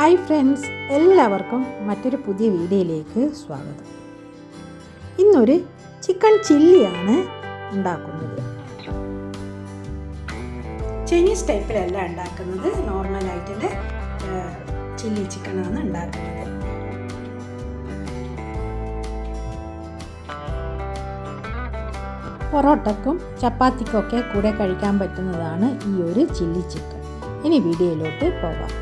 Hi friends എല്ലാവർക്കും മറ്റൊരു പുതിയ വീഡിയോയിലേക്ക് സ്വാഗതം. ഇന്നൊരു ചിക്കൻ ചില്ലിയാണ് ഉണ്ടാക്കുന്നത്. ചൈനീസ് ടൈപ്പിലല്ല ഉണ്ടാക്കുന്നത്. നോർമലായിട്ടുള്ള ചില്ലി ചിക്കനാണ് ഉണ്ടാക്കുന്നത്. പൊറോട്ടക്കും ചപ്പാത്തിക്കൊക്കെ കൂടെ കഴിക്കാൻ പറ്റുന്നതാണ് ഈ ഒരു ചില്ലി ചിക്കൻ. ഇനി വീഡിയോയിലോട്ട് പോകാം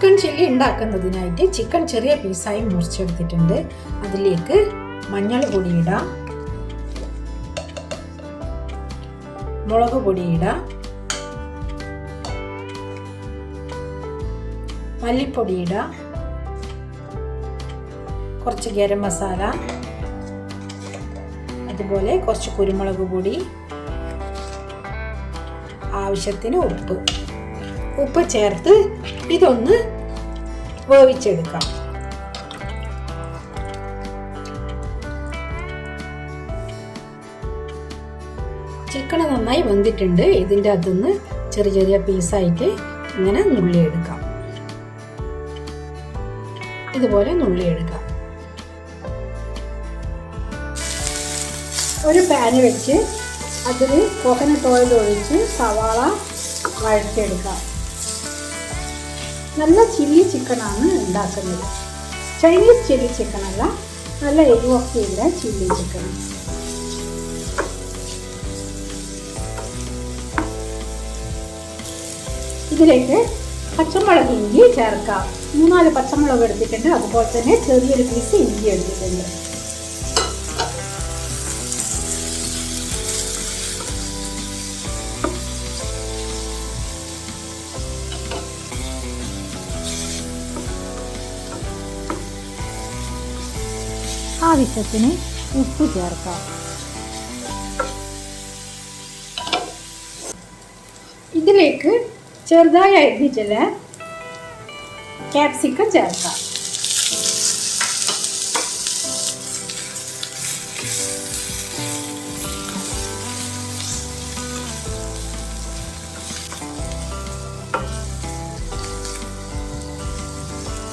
ചിക്കൻ ചില്ലി ഉണ്ടാക്കുന്നതിനായിട്ട് ചിക്കൻ ചെറിയ പീസായി മുറിച്ചെടുത്തിട്ടുണ്ട്. അതിലേക്ക് മഞ്ഞൾ പൊടി ഇടാം. മുളക് പൊടി ഇടാം. മല്ലിപ്പൊടി ഇടാം. കുറച്ച് ഗരം മസാല. അതുപോലെ കുറച്ച് കുരുമുളക് പൊടി. ആവശ്യത്തിന് ഉപ്പ്. ഉപ്പ് ചേർത്ത് ഇതൊന്ന് വേവിച്ചെടുക്കാം. ചിക്കൻ നന്നായി വെന്തിട്ടുണ്ട്. ഇതിന്റെ അകത്തുനിന്ന് ചെറിയ ചെറിയ പീസായിട്ട് ഇങ്ങനെ നുള്ളിയെടുക്കാം. ഇതുപോലെ നുള്ളിയെടുക്കാം. ഒരു പാന് വെച്ച് അതിൽ കോക്കനട്ട് ഓയിൽ ഒഴിച്ച് സവാള വഴറ്റിയെടുക്കാം. നല്ല ചില്ലി ചിക്കനാണ് ഉണ്ടാക്കുന്നത്. ചൈനീസ് ചില്ലി ചിക്കനല്ല നല്ല എരിവൊക്കെയുള്ള ചില്ലി ചിക്കൻ ഇതിലേക്ക് പച്ചമുളക് ഇഞ്ചി ചേർക്കാം. മൂന്നാൽ പച്ചമുളക് എടുത്തിട്ടുണ്ട്. അതുപോലെ തന്നെ ചെറിയൊരു പീസ് ഇഞ്ചി എടുത്തിട്ടുണ്ട്. ആവശ്യത്തിന് ഉപ്പ് ചേർക്കാം. ഇതിലേക്ക് ചെറുതായി അരിഞ്ഞിട്ടുള്ള ക്യാപ്സിക്കം ചേർക്കാം.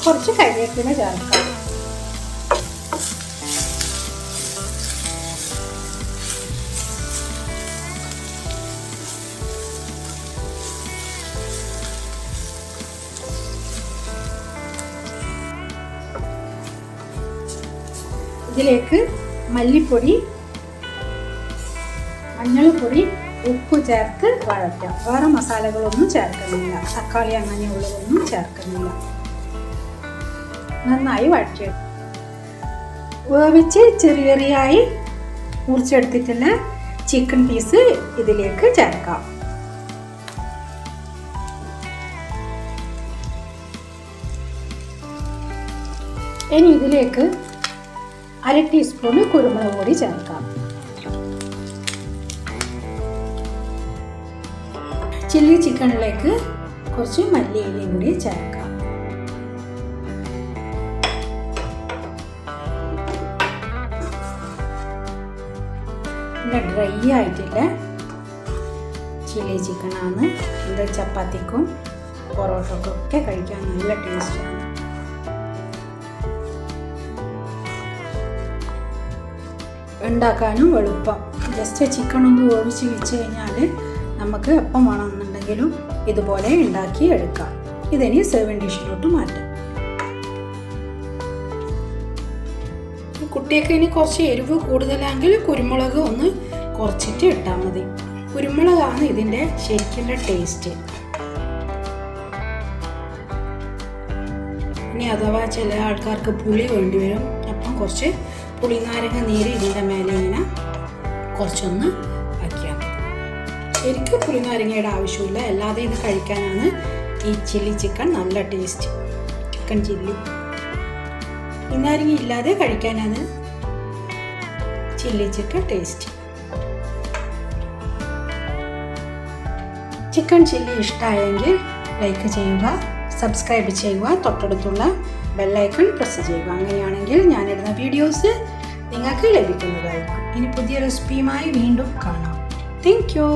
കുറച്ച് കരിവേപ്പില ചേർക്കാം. ഇതിലേക്ക് മല്ലിപ്പൊടി മഞ്ഞൾപ്പൊടി ഉപ്പ് ചേർത്ത് വഴറ്റാം. വേറെ മസാലകളൊന്നും ചേർക്കുന്നില്ല. തക്കാളി അങ്ങനെയുള്ളതൊന്നും ചേർക്കുന്നില്ല. നന്നായി വഴറ്റിയെടുക്കും. വേവിച്ച് ചെറിയ ചെറിയായി മുറിച്ചെടുത്തിട്ടുള്ള ചിക്കൻ പീസ് ഇതിലേക്ക് ചേർക്കാം. ഇനി ഇതിലേക്ക് അര ടീസ്പൂൺ കുരുമുളക് പൊടി ചേർക്കാം. ചില്ലി ചിക്കനിലേക്ക് കുറച്ച് മല്ലിയിലയും കൂടി ചേർക്കാം. നല്ല ഡ്രൈ ആയിട്ടില്ല. ചില്ലി ചിക്കനാണ്. ഇത് ചപ്പാത്തിക്കും പൊറോട്ടക്കും ഒക്കെ കഴിക്കാൻ നല്ല ടേസ്റ്റാണ്. ഉണ്ടാക്കാനും എളുപ്പം. ജസ്റ്റ് ചിക്കൻ ഒന്ന് വേവിച്ച് വെച്ച് കഴിഞ്ഞാൽ നമുക്ക് എപ്പം വേണമെന്നുണ്ടെങ്കിലും ഇതുപോലെ ഉണ്ടാക്കി എടുക്കാം. ഇതിനി സെവൻ ഡിഷിലോട്ട് മാറ്റാം. കുട്ടിയൊക്കെ ഇനി കുറച്ച് എരിവ് കൂടുതലാണെങ്കിൽ കുരുമുളക് ഒന്ന് കുറച്ചിട്ട് ഇട്ടാൽ മതി. കുരുമുളകാണ് ഇതിന്റെ ശരിക്കുള്ള ടേസ്റ്റ് ഇനി അഥവാ ചില ആൾക്കാർക്ക് പുളി വേണ്ടി വരും അപ്പം കുറച്ച് പുളിനാരങ്ങ നീര് ഇതിന്റെ മേലെ ഇങ്ങനെ കുറച്ചൊന്ന് വയ്ക്കാം. ശരിക്കും പുളിനാരങ്ങയുടെ ആവശ്യമില്ല. അല്ലാതെ ഇത് കഴിക്കാനാണ് ഈ ചില്ലി ചിക്കൻ നല്ല ടേസ്റ്റ്. Chicken chilli. പുളിനാരങ്ങ ഇല്ലാതെ കഴിക്കാനാണ് chilli chicken taste. Chicken chilli ഇഷ്ടമായെങ്കിൽ ലൈക്ക് ചെയ്യുക സബ്സ്ക്രൈബ് ചെയ്യുക. തൊട്ടടുത്തുള്ള ബെല്ലൈക്കൺ പ്രസ് ചെയ്യുക. അങ്ങനെയാണെങ്കിൽ ഞാനിടുന്ന വീഡിയോസ് നിങ്ങൾക്ക് ലഭിക്കുന്നതായിരിക്കും. ഇനി പുതിയ റെസിപ്പിയുമായി വീണ്ടും കാണാം. Thank you